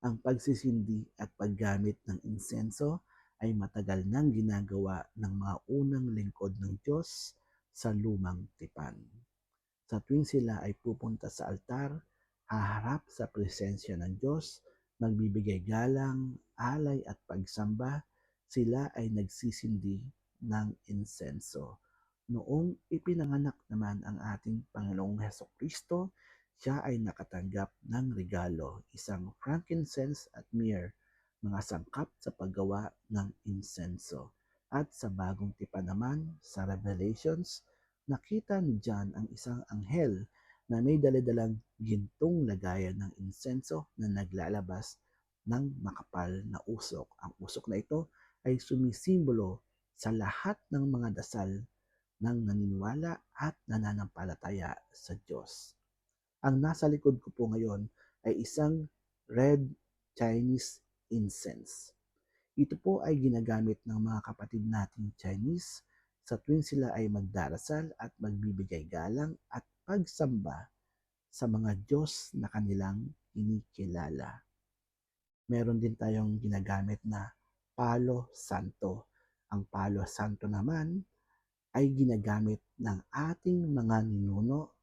Ang pagsisindi at paggamit ng insenso ay matagal nang ginagawa ng mga unang lingkod ng Diyos sa lumang tipan. Sa tuwing sila ay pupunta sa altar, haharap sa presensya ng Diyos, magbibigay galang, alay at pagsamba, sila ay nagsisindi ng insenso. Noong ipinanganak naman ang ating Panginoong Heso Kristo, siya ay nakatanggap ng regalo, isang frankincense at myrrh, mga sangkap sa paggawa ng insenso. At sa bagong tipan naman, sa Revelations, nakita ni John ang isang anghel na may daladalang gintong lagayan ng insenso na naglalabas ng makapal na usok. Ang usok na ito ay sumisimbolo sa lahat ng mga dasal ng naniniwala at nananampalataya sa Diyos. Ang nasa likod ko po ngayon ay isang red Chinese incense. Ito po ay ginagamit ng mga kapatid nating Chinese sa tuwing sila ay magdarasal at magbibigay galang at pagsamba sa mga Diyos na kanilang kinikilala. Meron din tayong ginagamit na palo santo. Ang palo santo naman ay ginagamit ng ating mga ninuno.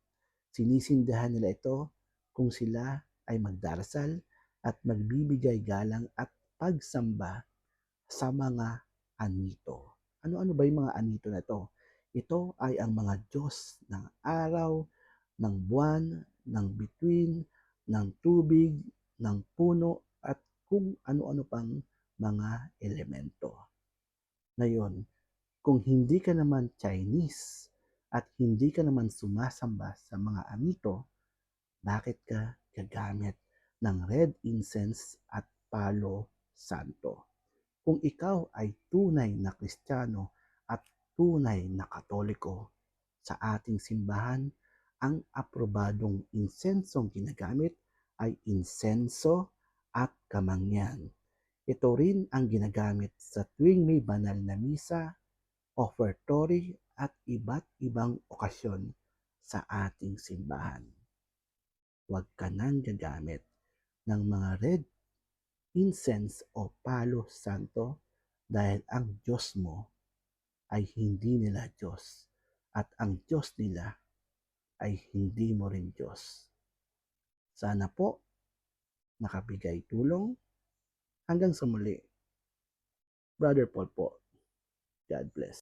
Sinisindahan nila ito kung sila ay magdarasal at magbibigay galang at pagsamba sa mga anito. Ano-ano ba yung mga anito na ito? Ito ay ang mga Diyos ng araw, ng buwan, ng bituin, ng tubig, ng puno, at kung ano-ano pang mga elemento. Ngayon, kung hindi ka naman Chinese at hindi ka naman sumasamba sa mga anito, bakit ka gagamit ng red incense at palo santo? Kung ikaw ay tunay na Kristiyano at tunay na Katoliko, sa ating simbahan, ang aprobadong insensong ginagamit ay insenso at kamangyan. Ito rin ang ginagamit sa tuwing may banal na misa, offertory at iba't ibang okasyon sa ating simbahan. Huwag ka nang gagamit ng mga red incense o palo santo dahil ang Diyos mo ay hindi nila Diyos at ang Diyos nila ay hindi mo rin Diyos. Sana po nakabigay tulong. Hanggang sa muli. Brother Paul po. God bless.